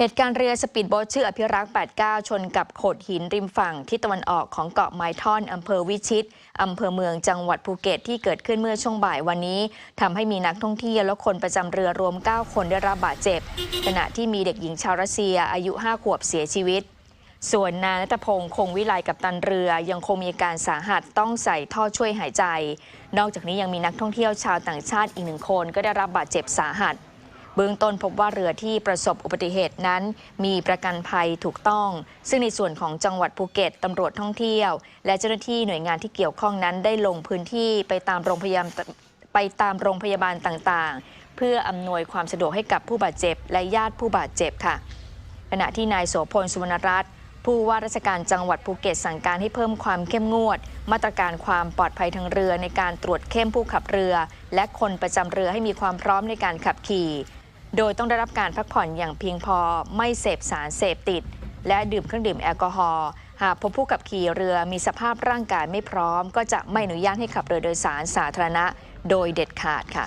เหตุการณ์เรือสปีดโบ๊ทชื่ออภิรักษ์ 89 ชนกับโขดหินริมฝั่งที่ตะวันออกของเกาะไมท่อนอำเภอวิชิตอำเภอเมืองจังหวัดภูเก็ตที่เกิดขึ้นเมื่อช่วงบ่ายวันนี้ทำให้มีนักท่องเที่ยวและคนประจำเรือรวม 9 คนได้รับบาดเจ็บ ขณะที่มีเด็กหญิงชาวรัสเซียอายุ 5 ขวบเสียชีวิต ส่วนนายนัทพงศ์คงวิไลกับตันเรือยังคงมีอาการสาหัสต้องใส่ท่อช่วยหายใจ นอกจากนี้ยังมีนักท่องเที่ยวชาวต่างชาติอีกหนึ่งคนก็ได้รับบาดเจ็บสาหัส เบื้องต้นพบว่าเรือที่ประสบอุบัติเหตุนั้น มีประกันภัยถูกต้อง ซึ่งในส่วนของจังหวัดภูเก็ตตำรวจท่องเที่ยว และเจ้าหน้าที่หน่วยงานที่เกี่ยวข้องนั้นได้ลงพื้นที่ไปตามโรงพยาบาลไปตามโรงพยาบาลต่างๆ เพื่ออำนวยความสะดวกให้กับผู้บาดเจ็บ และญาติผู้บาดเจ็บค่ะ ขณะที่นายโสพลสุวรรณรัตน์ผู้ว่าราชการจังหวัดภูเก็ตสั่งการให้เพิ่มความเข้มงวด มาตรการความปลอดภัยทางเรือในการตรวจเข้มผู้ขับเรือ และคนประจำเรือให้มีความพร้อมในการขับขี่ โดยต้องได้รับการพักผ่อนอย่างเพียงพอไม่เสพสารเสพติด และดื่มเครื่องดื่มแอลกอฮอล์หากพบผู้ขับขี่เรือมีสภาพร่างกายไม่พร้อม ก็จะไม่อนุญาตให้ขับเรือโดยสารสาธารณะ โดยเด็ดขาดค่ะ